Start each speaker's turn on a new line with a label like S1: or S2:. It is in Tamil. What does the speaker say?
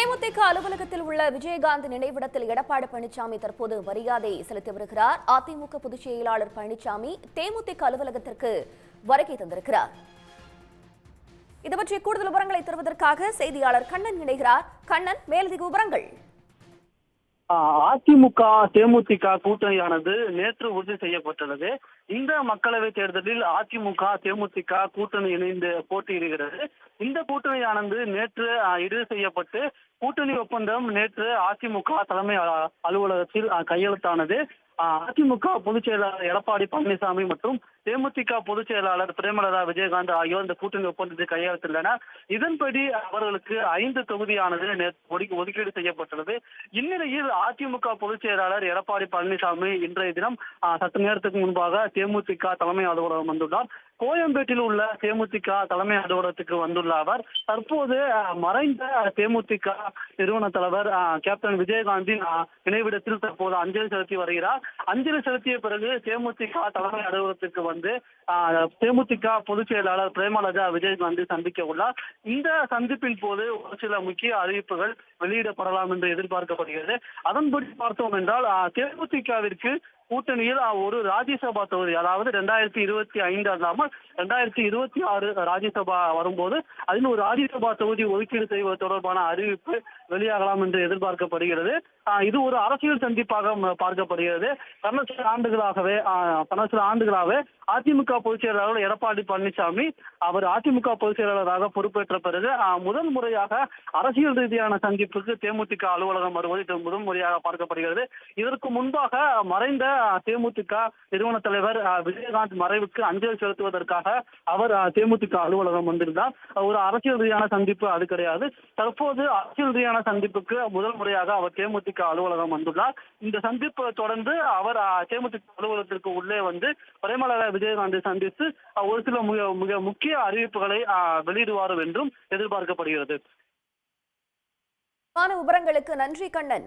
S1: தேமுதிக அலுவலகத்தில் உள்ள விஜயகாந்த் நினைவிடத்தில் எடப்பாடி பழனிசாமி தற்போது மரியாதை செலுத்தி வருகிறார். அதிமுக பொதுச் செயலாளர் பழனிசாமி தேமுதிக அலுவலகத்திற்கு வருகை தந்திருக்கிறார். இது பற்றிய கூடுதல் விவரங்களை தருவதற்காக செய்தியாளர் கண்ணன் இணைகிறார். கண்ணன் மேலதிக விவரங்கள்.
S2: அதிமுக தேமுதிக கூட்டணியானது நேற்று உறுதி செய்யப்பட்டுள்ளது. இந்த மக்களவை தேர்தலில் அதிமுக தேமுதிக கூட்டணி இணைந்து போட்டியிடுகிறது. இந்த கூட்டணியானது நேற்று இறுதி செய்யப்பட்டு கூட்டணி ஒப்பந்தம் நேற்று அதிமுக தலைமை அலுவலகத்தில் கையெழுத்தானது. அதிமுக பொதுச் செயலாளர் எடப்பாடி பழனிசாமி மற்றும் தேமுதிக பொதுச் செயலாளர் பிரேமலதா விஜயகாந்த் ஆகியோர் இந்த கூட்டணி ஒப்பந்தத்தை கையெழுத்திட்டனர் இதன்படி அவர்களுக்கு ஐந்து தொகுதியானது நேற்று ஒதுக்கீடு செய்யப்பட்டுள்ளது. இந்நிலையில் அதிமுக பொதுச் செயலாளர் எடப்பாடி பழனிசாமி இன்றைய தினம் ஆஹ், சற்று நேரத்துக்கு முன்பாக தேமுதிக தலைமை அலுவலகம் வந்துள்ளார். கோயம்பேட்டில் உள்ள தேமுதிக தலைமை அலுவலகத்துக்கு வந்துள்ள அவர் தற்போது மறைந்த தேமுதிக நிறுவன தலைவர் கேப்டன் விஜயகாந்தின் நினைவிடத்தில் தற்போது அஞ்சலி செலுத்தி வருகிறார். அஞ்சலி செலுத்திய பிறகு தேமுதிக தலைமை அலுவலகத்திற்கு வந்து ஆஹ், தேமுதிக பொதுச் செயலாளர் பிரேமலதா விஜயகாந்தி சந்திக்க உள்ளார். இந்த சந்திப்பின் போது ஒரு சில முக்கிய அறிவிப்புகள் வெளியிடப்படலாம் என்று எதிர்பார்க்கப்படுகிறது. அதன்படி பார்த்தோம் என்றால் தேமுதிகவிற்கு கூட்டணியில் ஒரு ராஜ்யசபா தொகுதி அதாவது ரெண்டாயிரத்தி இருபத்தி ஐந்து அல்லாமல் ரெண்டாயிரத்தி இருபத்தி ஆறு ராஜ்யசபா வரும்போது அதில் ஒரு ராஜ்யசபா தொகுதி ஒதுக்கீடு செய்வது தொடர்பான அறிவிப்பு வெளியாகலாம் என்று எதிர்பார்க்கப்படுகிறது. ஆஹ், இது ஒரு அரசியல் சந்திப்பாக பார்க்கப்படுகிறது. கடந்த சில ஆண்டுகளாகவே கடந்த சில ஆண்டுகளாகவே அதிமுக பொதுச் செயலாளர் எடப்பாடி பழனிசாமி அவர் அதிமுக பொதுச் செயலாளராக பொறுப்பேற்ற பிறகு முதல் முறையாக அரசியல் ரீதியான சந்திப்புக்கு தேமுதிக அலுவலகம் வருவது இது முதல் முறையாக பார்க்கப்படுகிறது. இதற்கு முன்பாக மறைந்த தேமுதிக நிறுவன தலைவர் விஜயகாந்த் மறைவுக்கு அஞ்சலி செலுத்துவதற்காக அவர் தேமுதிக அலுவலகம் வந்திருந்தார். ஒரு அரசியல் ரீதியான சந்திப்பு அது கிடையாது. தற்போது அரசியல் ரீதியான சந்திப்புக்கு முதல் முறையாக அவர் தேமுதிக அலுவலகம் வந்துள்ளார். இந்த சந்திப்பு தொடர்ந்து அவர் தேமுதிக அலுவலகத்திற்கு உள்ளே வந்து பிரேமலதா விஜயகாந்தை சந்தித்து ஒரு சில மிக மிக முக்கிய அறிவிப்புகளை வெளியிடுவார் என்றும் எதிர்பார்க்கப்படுகிறது.
S1: விவரங்களுக்கு நன்றி கண்ணன்.